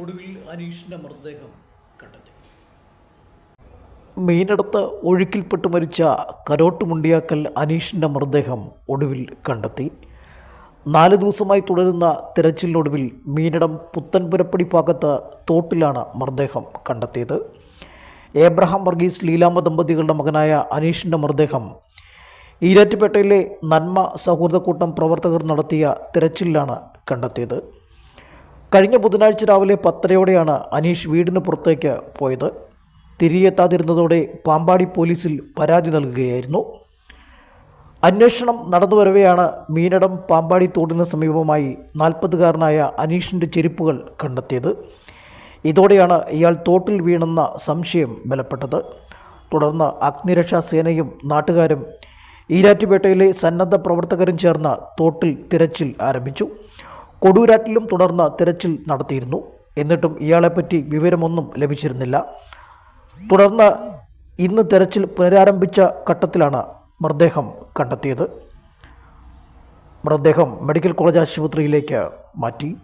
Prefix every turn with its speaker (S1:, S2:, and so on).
S1: ഒടുവിൽ അനീഷിന്റെ മൃതദേഹം കണ്ടെത്തി.
S2: മീനടുത്ത് ഒഴുക്കിൽപ്പെട്ട് മരിച്ച കരോട്ട് മുണ്ടിയാക്കൽ അനീഷിന്റെ മൃതദേഹം ഒടുവിൽ കണ്ടെത്തി. നാല് ദിവസമായി തുടരുന്ന തിരച്ചിലിനൊടുവിൽ മീനടം പുത്തൻപുരപ്പടി ഭാഗത്ത് തോട്ടിലാണ് മൃതദേഹം കണ്ടെത്തിയത്. ഏബ്രഹാം വർഗീസ് ലീലാമ്മ ദമ്പതികളുടെ മകനായ അനീഷിന്റെ മൃതദേഹം ഈരാറ്റുപേട്ടയിലെ നന്മ സൗഹൃദക്കൂട്ടം പ്രവർത്തകർ നടത്തിയ തിരച്ചിലാണ് കണ്ടെത്തിയത്. കഴിഞ്ഞ ബുധനാഴ്ച രാവിലെ പത്തരയോടെയാണ് അനീഷ് വീടിന് പുറത്തേക്ക് പോയത്. തിരികെത്താതിരുന്നതോടെ പാമ്പാടി പോലീസിൽ പരാതി നൽകുകയായിരുന്നു. അന്വേഷണം നടന്നു വരവെയാണ് മീനടം പാമ്പാടി തോടിന് സമീപമായി നാൽപ്പതുകാരനായ അനീഷിന്റെ ചെരുപ്പുകൾ കണ്ടെത്തിയത്. ഇതോടെയാണ് ഇയാൾ തോട്ടിൽ വീണെന്ന സംശയം ബലപ്പെട്ടത്. തുടർന്ന് അഗ്നിരക്ഷാ സേനയും നാട്ടുകാരും ഈരാറ്റുപേട്ടയിലെ സന്നദ്ധ പ്രവർത്തകരും ചേർന്ന് തോട്ടിൽ തിരച്ചിൽ ആരംഭിച്ചു. കൊടുൂരാറ്റിലും തുടർന്ന് തിരച്ചിൽ നടത്തിയിരുന്നു. എന്നിട്ടും ഇയാളെപ്പറ്റി വിവരമൊന്നും ലഭിച്ചിരുന്നില്ല. തുടർന്ന് ഇന്ന് തെരച്ചിൽ പുനരാരംഭിച്ച ഘട്ടത്തിലാണ് മൃതദേഹം കണ്ടെത്തിയത്. മൃതദേഹം മെഡിക്കൽ കോളേജ് ആശുപത്രിയിലേക്ക് മാറ്റി.